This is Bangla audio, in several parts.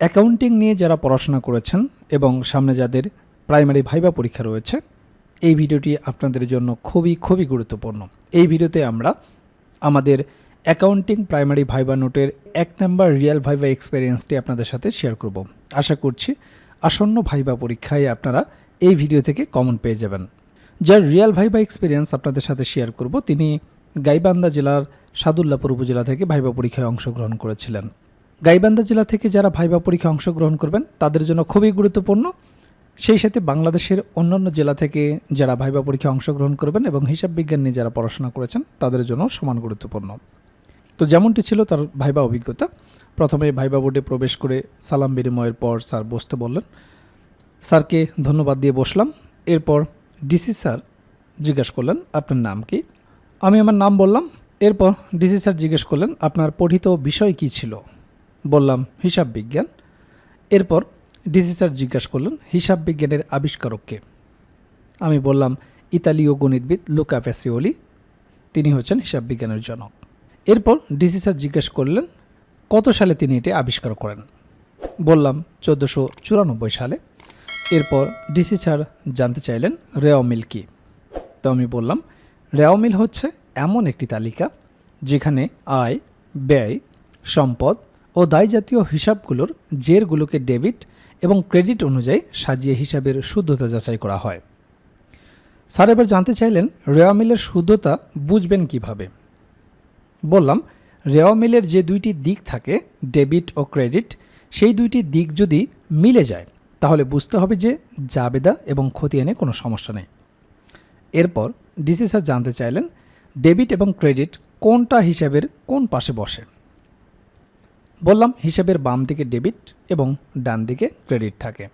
অ্যাকাউন্টিং নিয়ে যারা পড়াশোনা করেছেন এবং সামনে যাদের প্রাইমারি ভাইবা পরীক্ষা রয়েছে, এই ভিডিওটি আপনাদের জন্য খুবই খুবই গুরুত্বপূর্ণ। এই ভিডিওতে আমরা আমাদের অ্যাকাউন্টিং প্রাইমারি ভাইবা নোটের এক নম্বর রিয়েল ভাইবা এক্সপিরিয়েন্সটি আপনাদের সাথে শেয়ার করব। আশা করছি আসন্ন ভাইবা পরীক্ষায় আপনারা এই ভিডিও থেকে কমন পেয়ে যাবেন। যার রিয়েল ভাইবা এক্সপিরিয়েন্স আপনাদের সাথে শেয়ার করব, তিনি গাইবান্ধা জেলার সাদুল্লাপুর উপজেলা থেকে ভাইবা পরীক্ষায় অংশগ্রহণ করেছিলেন। গাইবান্ধা জেলা থেকে যারা ভাইবা পরীক্ষায় অংশগ্রহণ করবেন, তাদের জন্য খুবই গুরুত্বপূর্ণ। সেই সাথে বাংলাদেশের অন্যান্য জেলা থেকে যারা ভাইবা পরীক্ষায় অংশগ্রহণ করবেন এবং হিসাব বিজ্ঞান নিয়ে যারা পড়াশোনা করেছেন, তাদের জন্য সমান গুরুত্বপূর্ণ। তো যেমনটি ছিল তার ভাইবা অভিজ্ঞতা, প্রথমে ভাইবা বোর্ডে প্রবেশ করে সালাম বিনিময়ের পর স্যার বসতে বললেন। স্যারকে ধন্যবাদ দিয়ে বসলাম। এরপর ডিসি স্যার জিজ্ঞেস করলেন, আপনার নাম কি? আমি আমার নাম বললাম। এরপর ডিসি স্যার জিজ্ঞেস করলেন, আপনার পঠিত বিষয় কী ছিল? বললাম, হিসাব বিজ্ঞান। এরপর ডিসি স্যার জিজ্ঞাসা করলেন, হিসাব বিজ্ঞানের আবিষ্কারককে আমি বললাম, ইতালীয় গণিতবিদ লুকা প্যাসিওলি তিনি হচ্ছেন হিসাব বিজ্ঞানের জনক। এরপর ডিসি স্যার জিজ্ঞাসা করলেন, কত সালে তিনি এটি আবিষ্কার করেন? বললাম, চোদ্দোশো চুরানব্বই সালে। এরপর ডিসি স্যার জানতে চাইলেন, রেও মিল কি? তো আমি বললাম, রেও মিল হচ্ছে এমন একটি তালিকা যেখানে আয়, ব্যয়, সম্পদ ও দায় জাতীয় হিসাবগুলোর জেরগুলোকে ডেবিট এবং ক্রেডিট অনুযায়ী সাজিয়ে হিসাবের শুদ্ধতা যাচাই করা হয়। স্যার এবার জানতে চাইলেন, রেওয়া মিলের শুদ্ধতা বুঝবেন কীভাবে? বললাম, রেওয়া মিলের যে দুইটি দিক থাকে, ডেবিট ও ক্রেডিট, সেই দুইটি দিক যদি মিলে যায়, তাহলে বুঝতে হবে যে জাবেদা এবং খতিয়ানে কোনো সমস্যা নেই। এরপর ডিসি স্যার জানতে চাইলেন, ডেবিট এবং ক্রেডিট কোনটা হিসাবের কোন পাশে বসে? বললাম হিসাবের বাম দিকে ডেবিট এবং ডান দিকে ক্রেডিট থাকে।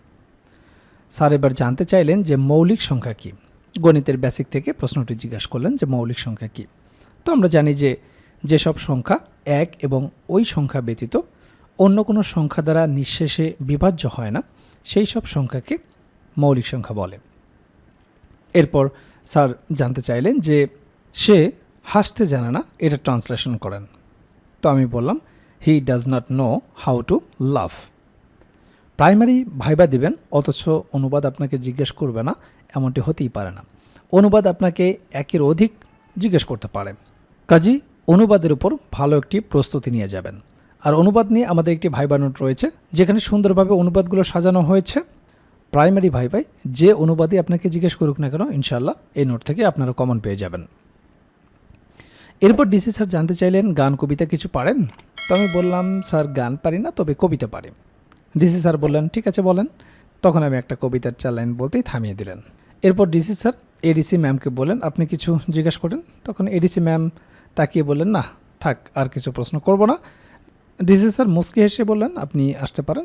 স্যার এবার জানতে চাইলেন যে মৌলিক সংখ্যা কী? গণিতের বেসিক থেকে প্রশ্নটি জিজ্ঞাসা করলেন যে মৌলিক সংখ্যা কী? তো আমরা জানি যে যেসব সংখ্যা এক এবং ওই সংখ্যা ব্যতীত অন্য কোনো সংখ্যা দ্বারা নিঃশেষে বিভাজ্য হয় না, সেই সব সংখ্যাকে মৌলিক সংখ্যা বলে। এরপর স্যার জানতে চাইলেন যে সে হাসতে জানে না, এটা ট্রান্সলেশন করেন। তো আমি বললাম he does not know how to love primary viva দিবেন, অথচ অনুবাদ আপনাকে জিজ্ঞেস করবে না, এমনটি হতেই পারে না। অনুবাদ আপনাকে একের অধিক জিজ্ঞেস করতে পারে। কাজী, অনুবাদের উপর ভালো একটি প্রস্তুতি নিয়ে যাবেন। আর অনুবাদ নিয়ে আমাদের একটি ভাইবা নোট রয়েছে, যেখানে সুন্দরভাবে অনুবাদগুলো সাজানো হয়েছে। প্রাইমারি ভাইবাই যে অনুবাদই আপনাকে জিজ্ঞেস করুক না কেন ইনশাল্লাহ এই নোট থেকে আপনারা কমন পেয়ে যাবেন। এরপর ডিসি স্যার জানতে চাইলেন, গান, কবিতা কিছু পারেন? তো আমি বললাম, স্যার, গান পারি না, তবে কবিতা পারি। ডিসি স্যার বললেন, ঠিক আছে, বলেন। তখন আমি একটা কবিতার চার লাইন বলতেই থামিয়ে দিলেন। এরপর ডিসি স্যার এডিসি ম্যামকে বলেন আপনি কিছু জিজ্ঞেস করেন? তখন এডিসি ম্যাম তাকিয়ে বললেন, না, থাক, আর কিছু প্রশ্ন করব না। ডিসি স্যার মুস্কি হেসে বললেন, আপনি আসতে পারেন?